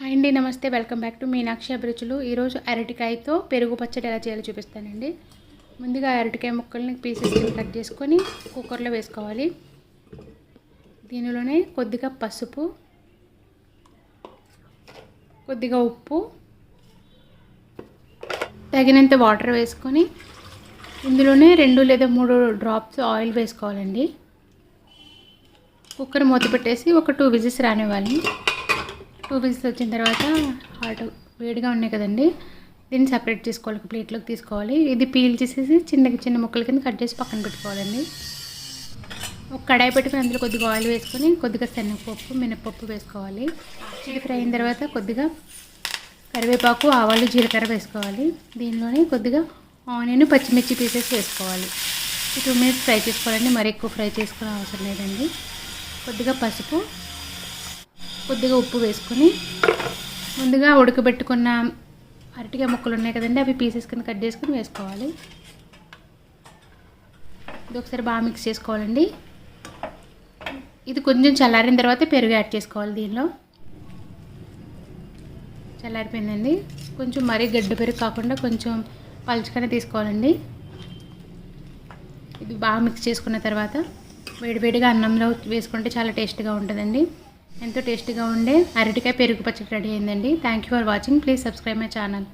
Hi అండి నమస్తే. Welcome back to Meenakshi అభిరుచులు. ఈరోజు అరటికాయతో పెరుగు పచ్చడి ఎలా చేయాలో చూపిస్తానండి. ముందుగా అరటికాయ ముక్కల్ని పీసెస్ కట్ చేసుకొని కుక్కర్లో వేసుకోవాలి. దీనిలోనే కొద్దిగా పసుపు కొద్దిగా ఉప్పు తగినంత వాటర్ వేసుకొని ఇందులోనే రెండు లేదా మూడు డ్రాప్స్ ఆయిల్ వేసుకోవాలండి. కుక్కర్ మూత పెట్టేసి ఒక టూ విజిల్స్ రానివ్వాలి. టూ పీసెస్ వచ్చిన తర్వాత హాట్ వేడిగా ఉన్నాయి కదండి దీన్ని సపరేట్ చేసుకోవాలి ఒక ప్లేట్లోకి తీసుకోవాలి. ఇది పీల్ చేసేసి చిన్న చిన్న ముక్కల కింద కట్ చేసి పక్కన పెట్టుకోవాలండి. ఒక కడాయి పెట్టుకుని అందులో కొద్దిగా ఆయిల్ వేసుకొని కొద్దిగా శనగపప్పు మినపప్పు వేసుకోవాలి. చిడి ఫ్రై అయిన తర్వాత కొద్దిగా కరివేపాకు ఆవాలు జీలకర్ర వేసుకోవాలి. దీనిలోనే కొద్దిగా ఆనియన్ పచ్చిమిర్చి పీసెస్ వేసుకోవాలి. టూ మినిట్స్ ఫ్రై చేసుకోవాలండి మరి ఎక్కువ ఫ్రై చేసుకోవడం అవసరం లేదండి. కొద్దిగా పసుపు కొద్దిగా ఉప్పు వేసుకొని ముందుగా ఉడకబెట్టుకున్న అరటికాయ ముక్కలు ఉన్నాయి కదండి అవి పీసెస్ కింద కట్ చేసుకుని వేసుకోవాలి. ఇది ఒకసారి బాగా మిక్స్ చేసుకోవాలండి. ఇది కొంచెం చల్లారిన తర్వాత పెరుగు యాడ్ చేసుకోవాలి దీనిలో. చల్లారిపోయిందండి. కొంచెం మరీ గడ్డ పెరుగు కాకుండా కొంచెం పలుచగానే తీసుకోవాలండి. ఇది బాగా మిక్స్ చేసుకున్న తర్వాత వేడివేడిగా అన్నంలో వేసుకుంటే చాలా టేస్ట్గా ఉంటుందండి. ఎంతో టేస్టీగా ఉండే అరటికాయ పెరుగు పచ్చడి రెడీ అయిందండి. Thank you for watching please subscribe my channel